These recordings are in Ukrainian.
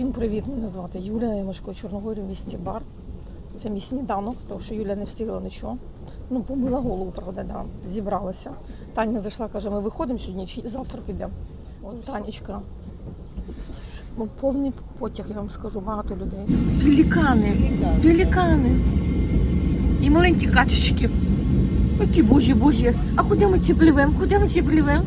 Всім привіт! Мене звати Юля, я мешкаю Чорногорі в місті Бар. Це мій сніданок, тому що Юля не встигла нічого. Ну, помила голову, правда, да. зібралася. Таня зайшла, каже, ми виходимо сьогодні чи завтра підемо. Танечка. Ну, повний потяг, я вам скажу, багато людей. Пелікани, пелікани. І маленькі качечки. Які божі, божі. А куди ми ці пливемо? Куди ми ці пливемо?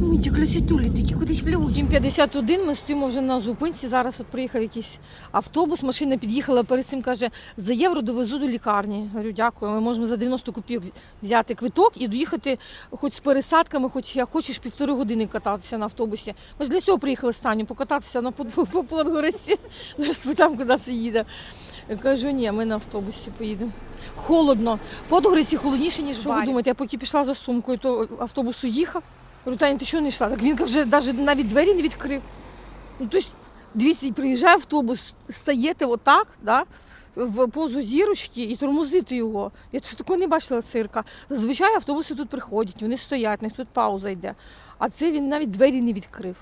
Ми ті красотулі, такі кудись пливуть. 7.51, ми стоїмо вже на зупинці. Зараз от приїхав якийсь автобус, машина під'їхала перед цим, каже, за євро довезу до лікарні. Говорю, дякую. Ми можемо за 90 копійок взяти квиток і доїхати хоч з пересадками, хоч як хочеш півтори години кататися на автобусі. Ми ж для цього приїхали з Таню, покататися на Под- по Подгородці. Зараз питаємо, куди це їде. Я кажу, ні, ми на автобусі поїдемо. Холодно. Подгородці холодніше, ніж що ви думаєте, я поки пішла за сумкою, то автобус уїхав. Говорю, Таня, ти чого не йшла? Так він каже, навіть навіть двері не відкрив. Ну, тобто, дивіться, приїжджає автобус, стаєте отак, да, в позу зірочки і тормозити його. Я ще такого не бачила цирка. Зазвичай автобуси тут приходять, вони стоять, них тут пауза йде. А це він навіть двері не відкрив.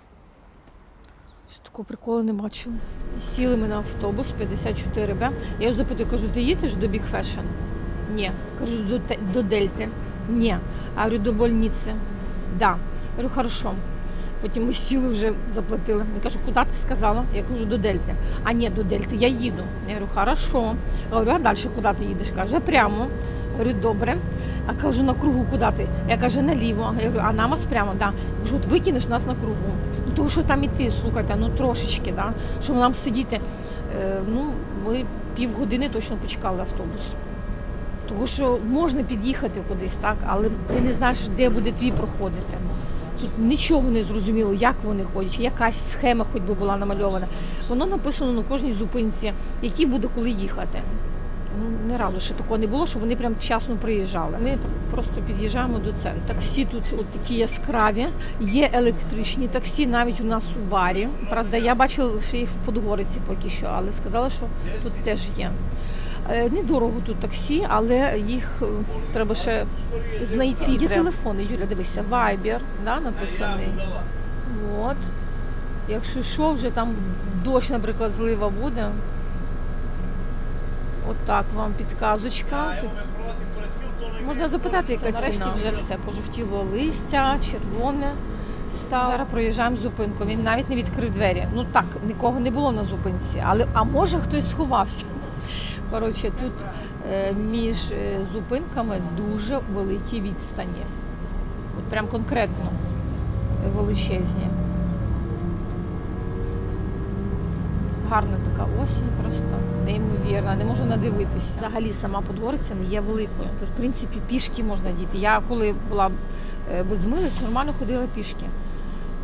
Такого приколу не бачила. Сіли ми на автобус 54Б. Я його запитую, кажу, ти їдеш до Big Fashion? Ні. Кажу, до, до Дельти. Ні. А говорю, до больниці. Да. Говорю, хорошо. Потім ми сіли вже заплатили. Я кажу, куди ти сказала? Я кажу, до Дельти. А ні, до Дельти, я їду. Я говорю, хорошо. Я говорю, а далі куди ти їдеш? Каже, прямо. Я говорю, добре. А кажу, на кругу куди ти? Я кажу, наліво. Я говорю, а намаз прямо, да. Я кажу, от викинеш нас на кругу. Ну того, що там іти, слухайте, ну трошечки, да. щоб нам сидіти. Е, ну, ми півгодини точно почекали автобус. Тому що можна під'їхати кудись, так, але ти не знаєш, де буде твій проходити. Тут нічого не зрозуміло, як вони ходять, якась схема хоч би була намальована. Воно написано на кожній зупинці, які буде коли їхати. Ну, ні разу ще такого не було, що вони прям вчасно приїжджали. Ми просто під'їжджаємо до центру. Таксі тут от такі яскраві, є електричні таксі навіть у нас у барі. Правда, я бачила лише їх в Подгориці поки що, але сказали, що тут теж є. Е, Недорого тут таксі, але їх е, треба ще знайти. Є телефони, Юля, дивися, Viber, да, написаний. От. Якщо що, вже там дощ, наприклад, злива буде. От вам підказочка. Тут Можна запитати, яка ціна. Нарешті вже все пожовтіло листя, червоне стало. Зараз проїжджаємо зупинку. Він навіть не відкрив двері. Ну так, нікого не було на зупинці, але а може хтось сховався. Коротше, тут е, між е, зупинками дуже великі відстані. От прям конкретно величезні. Гарна така осінь, просто неймовірна. Не можу надивитись. Взагалі сама Подгориця не є великою. В принципі, пішки можна діти. Я коли була е, без милиць, нормально ходила пішки.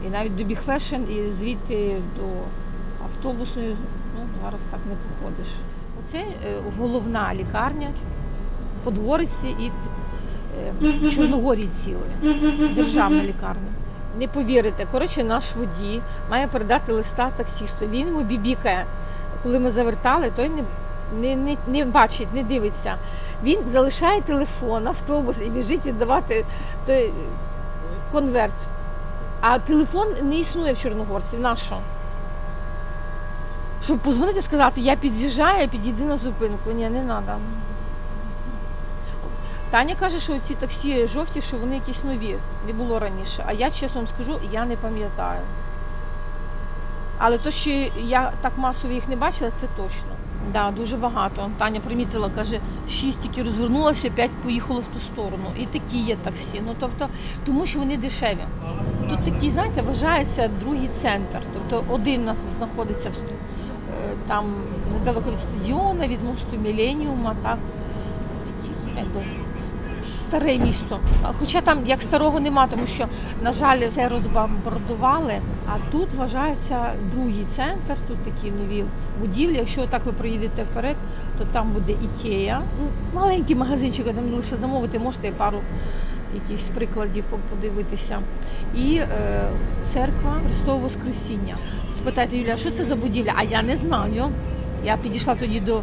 І навіть до Fashion, і звідти до автобусної, ну зараз так не походиш. Оце е, головна лікарня Подгориці і е, Чорногорії цілої, державна лікарня. Не повірите, коротше, наш водій має передати листа таксісту. Він йому бібікає. Коли ми завертали, той не, не, не, не бачить, не дивиться. Він залишає телефон, автобус і біжить віддавати той конверт. А телефон не існує в Чорногорці. На що? Щоб позвонити сказати, я під'їжджаю, підійди на зупинку. Ні, не треба. Таня каже, що ці таксі жовті, що вони якісь нові, не було раніше. А я чесно вам скажу, я не пам'ятаю. Але то, що я так масово їх не бачила, це точно. Да, дуже багато. Таня примітила, каже, шість тільки розвернулося, п'ять поїхало в ту сторону. І такі є таксі. Ну тобто, тому що вони дешеві. Тут такий, знаєте, вважається другий центр. Тобто один у нас знаходиться в, там недалеко від стадіону, від мосту Міленіума, так. Такий, якби старе місто. Хоча там як старого нема, тому що, на жаль, все розбомбардували. А тут вважається другий центр, тут такі нові будівлі. Якщо так ви проїдете вперед, то там буде Ікея. Ну, Маленький магазинчик, там лише замовити можете пару якихось прикладів по- подивитися. І е, церква Христового Воскресіння. Спитайте, Юля, що це за будівля? А я не знаю. Я підійшла тоді до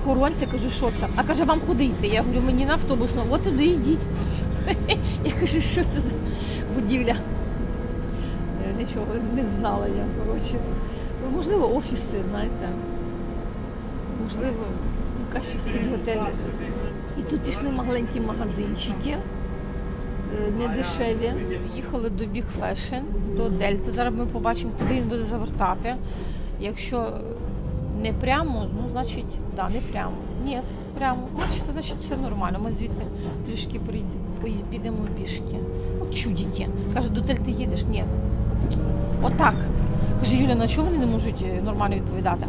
охоронця, кажу, що це? А каже, вам куди йти? Я говорю, мені на автобусну, от туди йдіть. Я кажу, що це за будівля? Е, Нічого не знала я, коротше. Можливо, офіси, знаєте. Можливо, якась частина готелі. І тут пішли маленькі магазинчики, не дешеві. Їхали до Big Fashion, до Дельти. Зараз ми побачимо, куди він буде завертати. Якщо не прямо, ну значить, да, не прямо. Ні, прямо. Бачите, значить все нормально. Ми звідти трішки підемо пішки. От чудики. Каже, до Дельти їдеш? Ні. Отак. Каже, Юля, на чого вони не можуть е, нормально відповідати?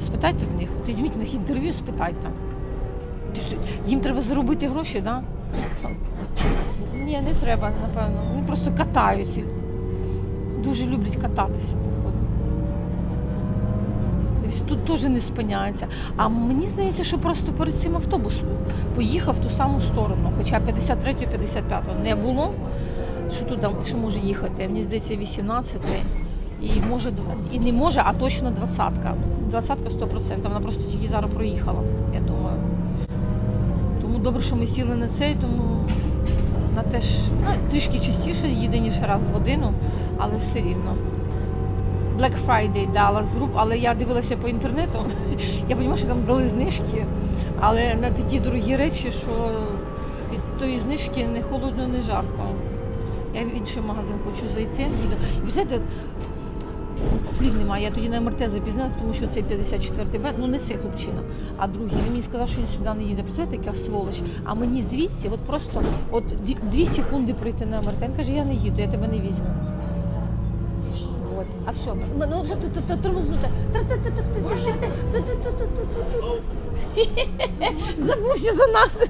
Спитайте в них, от візьміть в них інтерв'ю, спитайте. Їм треба заробити гроші, так? Да? Ні, не треба, напевно. Вони просто катаються. Дуже люблять кататися, походу. Тут теж не спиняються. А мені здається, що просто перед цим автобус поїхав в ту саму сторону. Хоча 53-55 не було, що туди що може їхати. Мені здається, 18 і може і не може, а точно двадцятка. Двадцятка 100%. Вона просто тільки зараз проїхала, я думаю. Тому добре, що ми сіли на цей, тому на те ж ну, трішки частіше їде, ніж раз в годину, але все рівно. Black Friday дала з груп, але я дивилася по інтернету. Я розумію, що там дали знижки, але на такі дорогі речі, що від тої знижки не холодно, не жарко. Я в інший магазин хочу зайти. І ви знаєте, слів немає. Я тоді на МРТ запізнилася, тому що цей 54-й Б, ну не цей хлопчина, а другий. Він мені сказав, що він сюди не їде. Представляєте, яка сволоч. А мені звідси, от просто от дві- секунди прийти на МРТ. Він каже, я не їду, я тебе не візьму. От. А все, ну вже тут тормознути. Забувся за нас.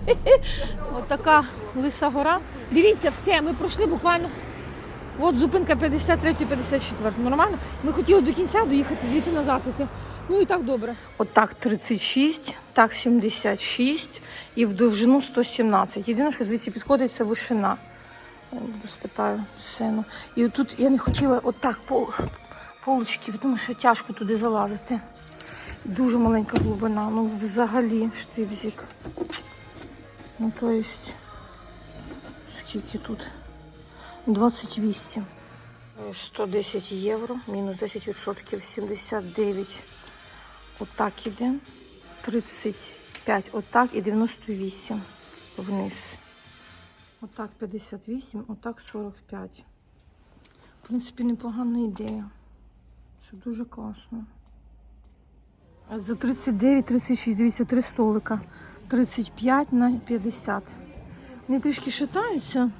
От така лиса гора. Дивіться, все, ми пройшли буквально. От зупинка 53-54. Нормально? Ми хотіли до кінця доїхати, звідти назад іти. Ну і так добре. От так 36, так 76 і в довжину 117. Єдине, що звідси підходить, це вишина. Я спитаю сину. І тут я не хотіла отак пол, полочки, тому що тяжко туди залазити. Дуже маленька глибина. Ну, взагалі штибзик. Ну, то есть, скільки тут? 28. 110 євро, мінус 10%, 79. Отак іде. 35 отак і 98 вниз. Отак 58, отак 45. В принципі, непогана ідея. Це дуже класно. За 39, 36, дивіться, три столика. 35 на 50. Вони трішки шатаються,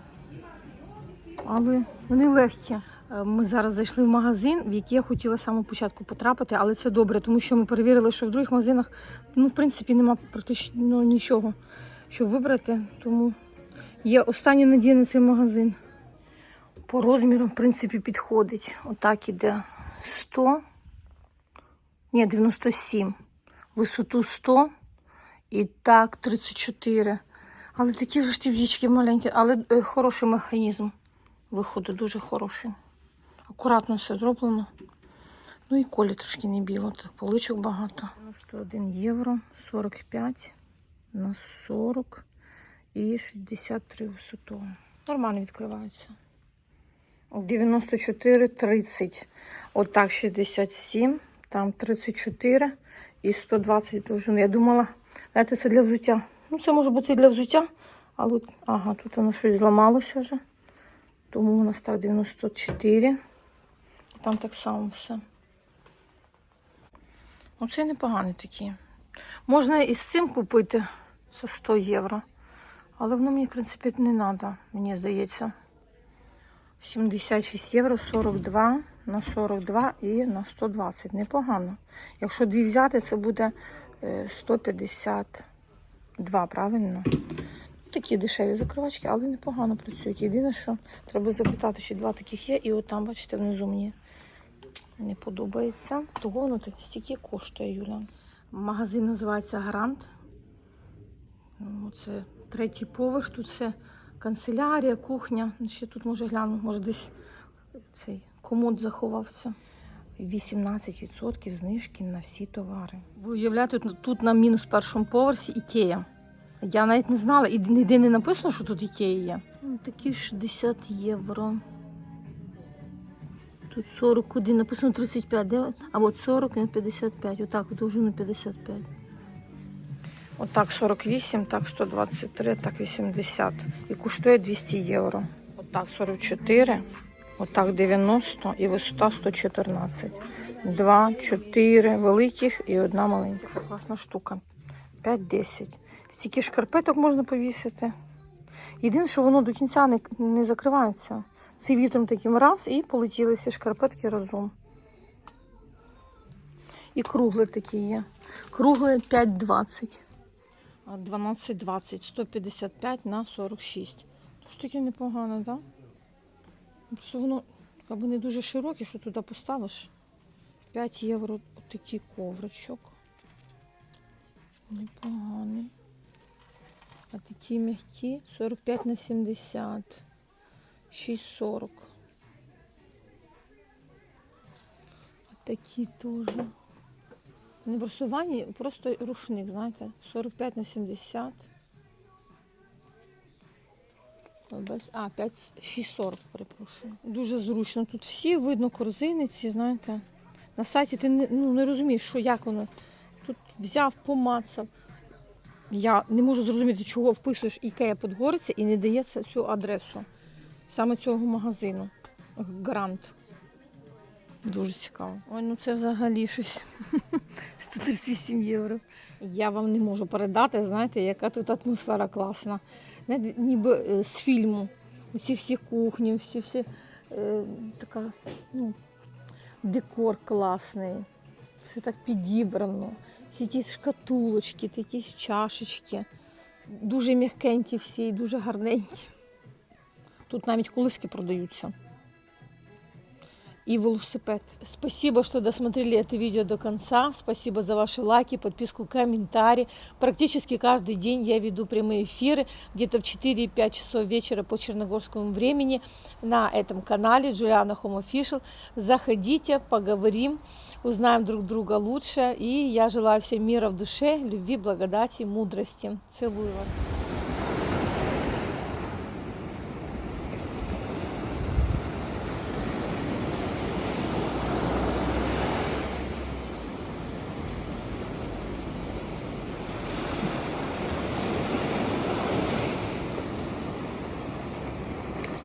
але вони легкі. Е, Ми зараз зайшли в магазин, в який я хотіла з самого початку потрапити, але це добре, тому що ми перевірили, що в других магазинах, ну, в принципі, нема практично нічого, щоб вибрати. Тому Є остання надія на цей магазин. По розміру, в принципі, підходить. Отак іде 100. Ні, 97. Висоту 100. І так, 34. Але такі ж штіб'ячки маленькі, але е, хороший механізм виходу, дуже хороший. Акуратно все зроблено. Ну і колі трошки не біло, так поличок багато. 91 євро, 45 на 40 і 63 висоту. Нормально відкривається. 94, 30. Отак 67, там 34 і 120 довжини. Я думала, знаєте, це для взуття. Ну, це може бути і для взуття, але ага, тут воно щось зламалося вже. Тому у нас так 94. Там так само все. Оце непогані такі. Можна і з цим купити за 100 євро. Але воно мені, в принципі, не треба, мені здається. 76 євро, 42 на 42 і на 120. Непогано. Якщо дві взяти, це буде е, 152, правильно? Такі дешеві закривачки, але непогано працюють. Єдине, що треба запитати, чи два таких є, і от там, бачите, внизу мені не подобається. Того воно так стільки коштує, Юля. Магазин називається Гарант. Ну, Це третій поверх, тут це канцелярія, кухня. Ну, Ще тут може гляну, може десь цей комод заховався. 18% знижки на всі товари. Ви уявляєте, тут на мінус першому поверсі Ікея. Я навіть не знала, і ніде не написано, що тут Ікея є. Ну, Такі 60 євро. Тут 41, написано 35, де? А от 40 і 55. Отак, от довжину 55. Отак 48, так 123, так 80. І коштує 200 євро. Отак 44, отак 90 і висота 114. Два, чотири великих і одна маленька. Класна штука. 5-10. Стільки шкарпеток можна повісити. Єдине, що воно до кінця не, не закривається. Цей вітром таким раз і полетіли всі шкарпетки разом. І кругле такі є. Кругле 5,20. А 12,20, 155 на 46. Тож таке непогано, так? Да? Просто воно аби не дуже широке, що туди поставиш. 5 євро такий ковричок. Непоганий. А такі м'які 45 на 70. 6,40. А такі теж. Не просто ванні, просто рушник, знаєте, 45 на 70. Ой, без- А, 5, 6,40, перепрошую. Дуже зручно. Тут всі видно корзини ці, знаєте. На сайті ти не, ну, не розумієш, що як воно. Взяв, помацав. Я не можу зрозуміти, чого вписуєш Ікея Подгориця і не дається цю адресу саме цього магазину. Грант. Дуже цікаво. Ой, ну це взагалі щось. 138 євро. Я вам не можу передати, знаєте, яка тут атмосфера класна. Ніби е, з фільму. Оці всі кухні, всі всі е, така, ну, декор класний. Все так підібрано. Всі ті шкатулочки, такі чашечки. Дуже м'якенькі всі, дуже гарненькі. Тут навіть колиски продаються. И велосипед. Спасибо, что досмотрели это видео до конца. Спасибо за ваши лайки, подписку, комментарии. Практически каждый день я веду прямые эфиры, где-то в 4-5 часов вечера по черногорскому времени на этом канале Juliana Home Official. Заходите, поговорим, Узнаем друг друга лучше. И я желаю всем мира в душе, любви, благодати, мудрости. Целую вас.